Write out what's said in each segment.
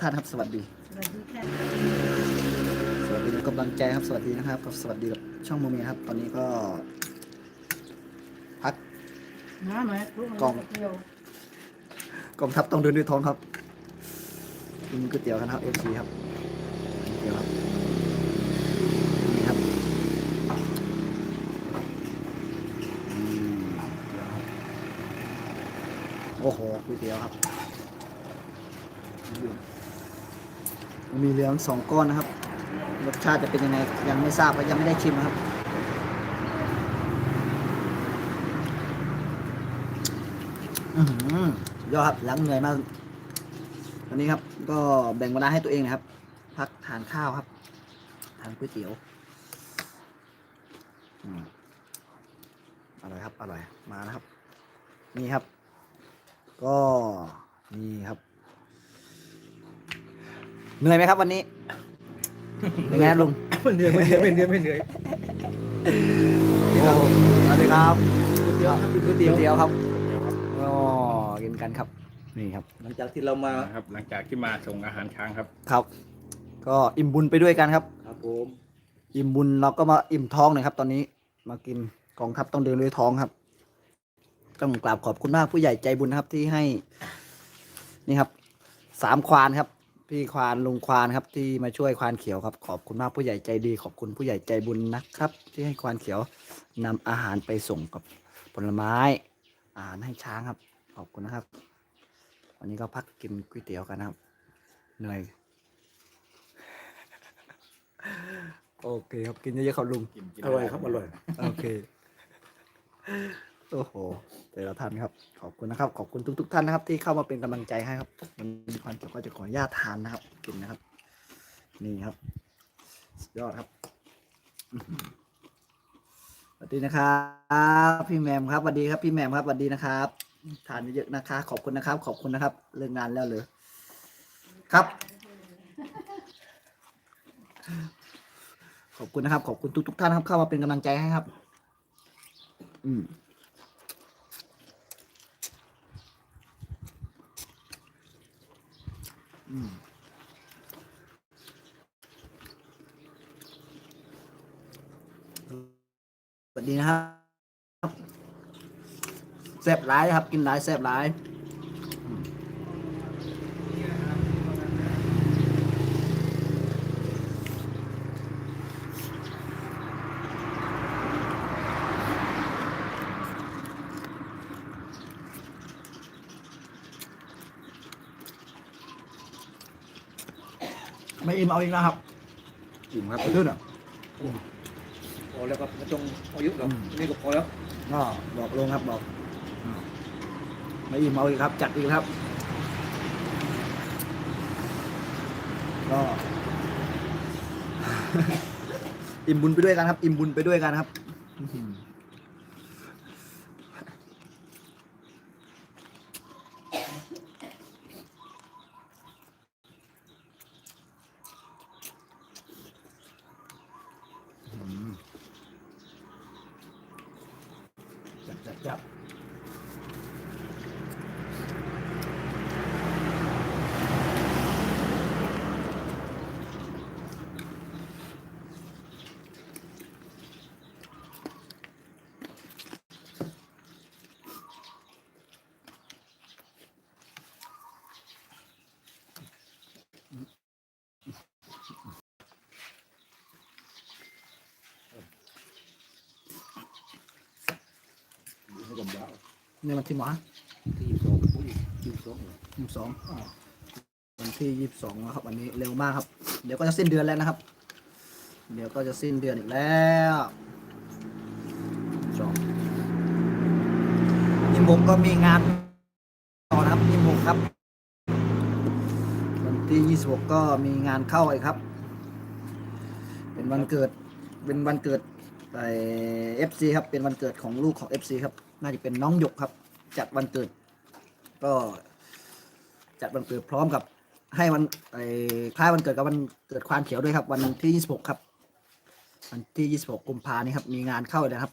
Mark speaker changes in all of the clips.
Speaker 1: ท่านครับสวัสดี
Speaker 2: สวัสดีค่ะ
Speaker 1: สวัสดีทุกกำลังใจครับสวัสดีนะครับกับสวัสดีกับช่องโมเมครับ ตอนนี้ก็ พัก
Speaker 2: น้าไหมลู
Speaker 1: กล่อง
Speaker 2: เดียว
Speaker 1: กองทัพต้องเดินด้วยท้องครับกินก๋วยเตี๋ยวกันครับเอฟซีครับก๋วยเตี๋ยวครับนี่ครับอืมโอ้โหก๋วยเตี๋ยวครับ มีเหลืองสองก้อนนะครับ รสชาติจะเป็นยังไงยังไม่ทราบเพราะยังไม่ได้ชิมนะครับ อือยอดครับหลังเหนื่อยมากวันนี้ครับ ก็แบ่งเวลาให้ตัวเองนะครับ พักทานข้าวครับ ทานก๋วยเตี๋ยวอร่อยครับ อร่อย มานะครับ นี่ครับ ก็นี่ครับ เหนื่อยไหมครับวันนี้เป็นไงลุง
Speaker 3: ไม่เหนื่อยไม่เหนื่อยไม่เหนื่อยไม่เหนื่อย
Speaker 1: โอ้สวัสดีครับ
Speaker 3: เดี๋ยวครับก๋วย
Speaker 1: เตี๋
Speaker 3: เตี๋
Speaker 1: ย
Speaker 3: ยวว
Speaker 1: ครับอ๋อกินกันครับ นี่ครับ
Speaker 3: หลังจากที่เรามา
Speaker 4: นะครับ หลังจากที่มาส่งอาหารช้างครับ
Speaker 1: ครับ ก็อิ่มบุญไปด้วยกันครับ
Speaker 3: ครับผม
Speaker 1: อิ่มบุญเราก็มาอิ่มท้องหน่อยครับ ตอนนี้มากินกองทัพต้องเดินด้วยท้องครับต้องกราบขอบคุณมากผู้ใหญ่ใจบุญนะครับที่ให้ นี่ครับ สามควานครับ พี่ควานลุงควานครับ ที่มาช่วยควานเขียวครับ ขอบคุณมากผู้ใหญ่ใจดี ขอบคุณผู้ใหญ่ใจบุญนะครับ ที่ให้ควานเขียวนำอาหารไปส่งกับผลไม้อาหารให้ช้างครับ ขอบคุณนะครับ วันนี้ก็พักกินก๋วยเตี๋ยวกันนะครับ เหนื่อย โอเคครับกินเยอะๆครับลุง
Speaker 4: กินกิน
Speaker 3: อร่อยครับอร่อย
Speaker 1: โอเค โอ้โหแต่ละท่านครับ ขอบคุณนะครับ ขอบคุณทุก ๆท่านนะครับ ที่เข้ามาเป็นกำลังใจให้ครับมันมีความเกี่ยวก็จะขออนุญาตทานนะครับ กินนะครับ นี่ครับสุดยอดครับสวัสดีนะครับพี่แหมมครับสวัสดีครับพี่แหมมครับสวัสดีนะครับ ทานเยอะๆนะคะ ขอบคุณนะครับ ขอบคุณนะครับ เรื่องงานแล้วเลยครับ ขอบคุณนะครับ ขอบคุณทุก ๆ ท่านครับเข้ามาเป็นกำลังใจให้ครับ อืม วัสดีนะครับแซ่บหลายครับ กินหลายแซ่บหลายอืมไม่อิ่มเอาอีกนะครับ
Speaker 3: อิ่มครับ
Speaker 1: ไปขึ้นอะ
Speaker 3: พ อแล้วครับไม่ต้องเอาเยอะหรอก
Speaker 1: อืม
Speaker 3: นี่ก็พอแล้ว
Speaker 1: ก็บอกลงครับบอกอืมไม่อิ่มเอาอีกครับ จัดอีกครับ ก็อิ่มบุญไปด้วยกันครับ อิ่มบุญไปด้วยกันครับ อื้อหื อจับจับจับนี่มันที่หมอ
Speaker 3: ที่สองอุ้ยที่สองเหรอ
Speaker 1: ยี่สิบสองวันที่ยี่สิบสองนะครับวันนี้เร็วมากครับ เดี๋ยวก็จะสิ้นเดือนแล้วนะครับ เดี๋ยวก็จะสิ้นเดือนอีกแล้วสองยี่สิบหกก็มีงานต่อนะครับยี่สิบหกครับ วันที่ยี่สิบหกก็มีงานเข้าอีกครับ เป็นวันเกิดเป็นวันเกิดไอเอฟซีครับเป็นวันเกิดของลูกของเอฟซีครับ น่าจะเป็นน้องหยกครับ จัดวันเกิด ก็จัดวันเกิดพร้อมกับ ให้วันไอ้คล้ายวันเกิดกับวันเกิดควานเขียวด้วยครับ วันที่ 26 ครับ วันที่ 26 กุมภานี้ครับ มีงานเข้าเลยนะครับ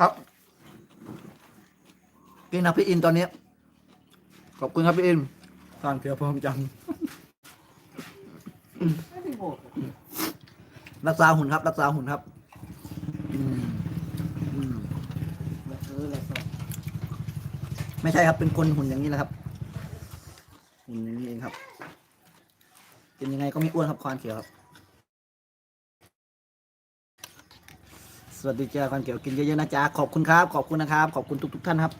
Speaker 1: ครับกินนะพี่อินตอนนี้ ขอบคุณครับพี่อินทานเพียวพร้อมจัง
Speaker 2: ไม่ได้บอก
Speaker 1: รักษาหุ่นครับ รักษาหุ่นครับไม่ใช่ครับเป็นคนหุ่นอย่างนี้แหละครับ หุ่นอย่างนี้เองครับกินยังไงก็ไม่อ้วนครับควานเขียวครับ สวัสดีจ้าควานเขียวกินเยอะๆนะจ๊ะขอบคุณครับ ขอบคุณนะครับ ขอบคุณทุก ๆ ท่านครับ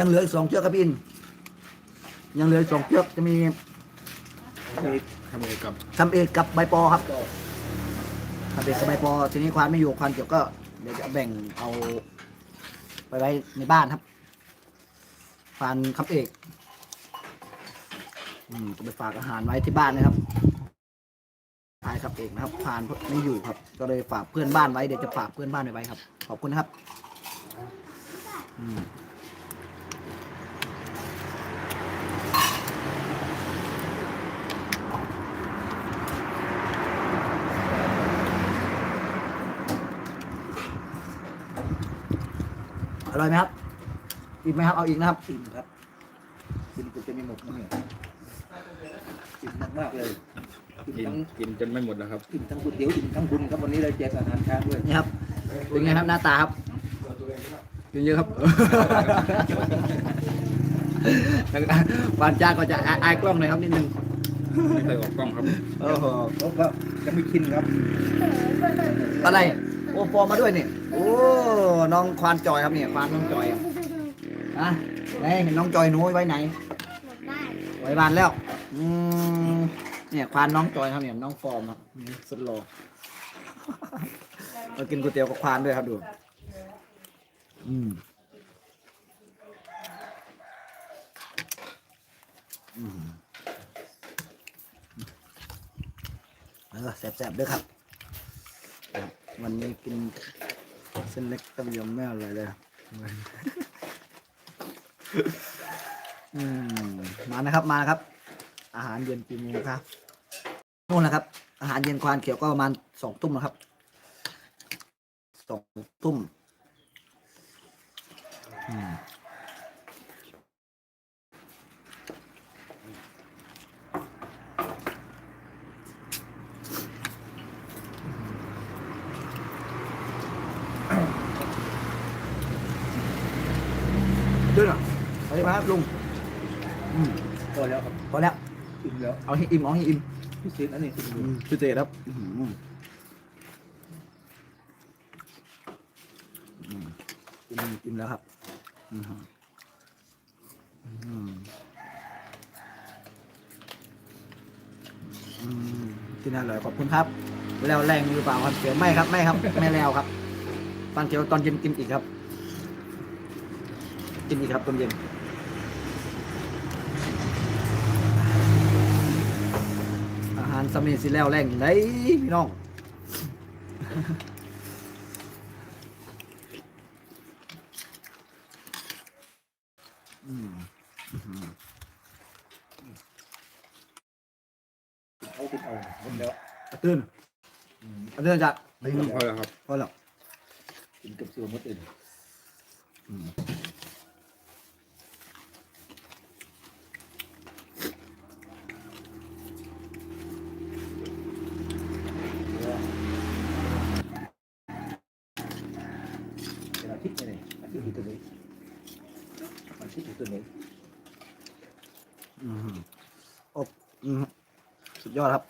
Speaker 1: ยังเหลืออีกสองเชือกครับพี่อิน ยังเหลืออีกสองเชือกจะมี
Speaker 4: ทำเองกับ
Speaker 1: ทำเอกกับใบปอครับทำเอกกับใบปอทีนี้ควานไม่อยู่ควานเกี่ยวก็เดี๋ยวจะแบ่งเอา ไปไว้ในบ้านครับควานคับเอก อืมจะไปฝากอาหารไว้ที่บ้านนะครับพายครับเอกนะครับควานไม่อยู่ครับ ก็เลยฝากเพื่อนบ้านไว้เดี๋ยวจะฝากเพื่อนบ้านไว้ครับ ขอบคุณนะครับ อืม อร่อยไหมครับอีกไหมครับ เอาอีกนะครับ
Speaker 3: อิ่มครับกินจนจะไม่หมดนะเนี่ยอิ่มมากๆเลย
Speaker 4: กิ
Speaker 3: อิ่
Speaker 4: น
Speaker 3: มทั้ง
Speaker 4: กินจนไม่หมดแล้วครับ
Speaker 3: อิ่มทั้งก๋วยเตี๋ยวอิ่มทั้งบุญครับวันนี้เราแจกอาหารช้างด้วย
Speaker 1: นี่ครับเป็นไงครับหน้าตาครับกินเยอะครับหวานจ้าก็จะอายๆกล้องหน่อยครับนิดนึง
Speaker 4: ไม่เคยออกกล้องครับ
Speaker 1: โอ้โห
Speaker 3: เพราะว่ายังไม่ชินครับ
Speaker 1: อะไร โอ้ฟอร์มมาด้วยนี่โอ้น้องควานจอยครับเนี่ยควานน้องจอยอะอะไหนเห็นน้องจอยหนูไว้ไหนไว้บ้านแล้วอืมเนี่ยควานน้องจอยครับเนี่ยน้องฟอร์มครับนี่สุดหล่อมากินก๋วยเตี๋ยวกับควานด้วยครับดูอืมอืมเออแซ่บๆด้วยครับ วันนี้กินเส้นเล็กต้มยำไม่อร่อยเลยมานะครับมานะครับ อาหารเย็นกี่โมงครับนู่นนะครับ อาหารเย็นควานเขียวก็ประมาณสองทุ่มนะครับสองทุ่มอืมด้วยเหรอไปมาครับ ลุงอืม
Speaker 3: พอแล้วครับ
Speaker 1: พอแล้ว
Speaker 3: อิ่มแล้ว
Speaker 1: เอาให้อิ่มเอาให้อิ่ม
Speaker 3: พิเศษอันนี้อิ่ม
Speaker 1: อืมพิเศษครับอื้อหืออืมกินกินแล้วครับอือหืออืมอืมกินอร่อยขอบคุณครับ แล้วแรงหรือเปล่าครับเขียวไม่ครับไม่ครับ ไม่แล้วครับฟันเขียวตอนเย็นกินอีกครับ กินอีกครับตอนเย็น สำเร็จสิแล้วแรงไหนพี่น้องอืม
Speaker 3: เขาติดเอาหมดแล้ว
Speaker 1: กระตื้นกระตื้นจาก
Speaker 3: ไม่
Speaker 4: พ
Speaker 3: พ
Speaker 4: อ
Speaker 3: อ
Speaker 4: แล้วครับ
Speaker 1: พอแล้ว
Speaker 3: กินกับเสือมดอื่น
Speaker 1: อืม
Speaker 3: เวลาคิดไปเนี่ยอาทิตย์อยู่ตัวนี้ อาทิตย์อยู่ตัวนี้
Speaker 1: อืมอบอืมสุดยอดครับ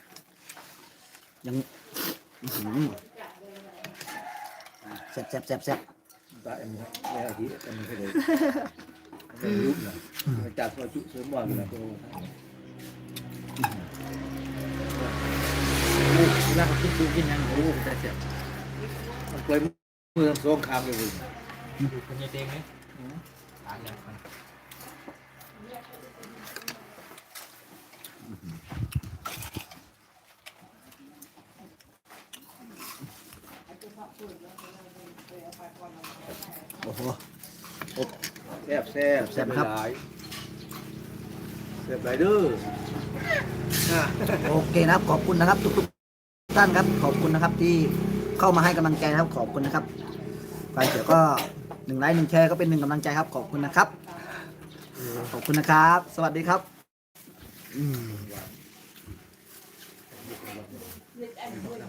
Speaker 1: ยังอื้อหือแซ่บแซ่บแซ่บแซ่บ
Speaker 3: ตาเอ็มครับในอาทิตย์จะมีแค่เลยไม่รู้นะจากตัวจุเสริมว่ากันนะตัว
Speaker 4: เวลาเขาคิดดูกินยังรู้แต่เสียบ
Speaker 3: มันเคยเมืองสงครามเลย
Speaker 4: คุณยายเด้งไหมตายยังครับ
Speaker 1: อ โอ้โห
Speaker 3: แซ่บแซ่บ
Speaker 1: แซ่บครับ
Speaker 3: หลายแซ่บหลายเด้ออะ
Speaker 1: โอเคนะครับ ขอบคุณนะครับ ทุกๆท่านครับ ขอบคุณนะครับที่เข้ามาให้กำลังใจนะครับ ขอบคุณนะครับไฟเขียวก็หนึ่งไลค์หนึ่งแชร์ก็เป็นหนึ่งกำลังใจครับ ขอบคุณนะครับ ขอบคุณนะครับ สวัสดีครับอืม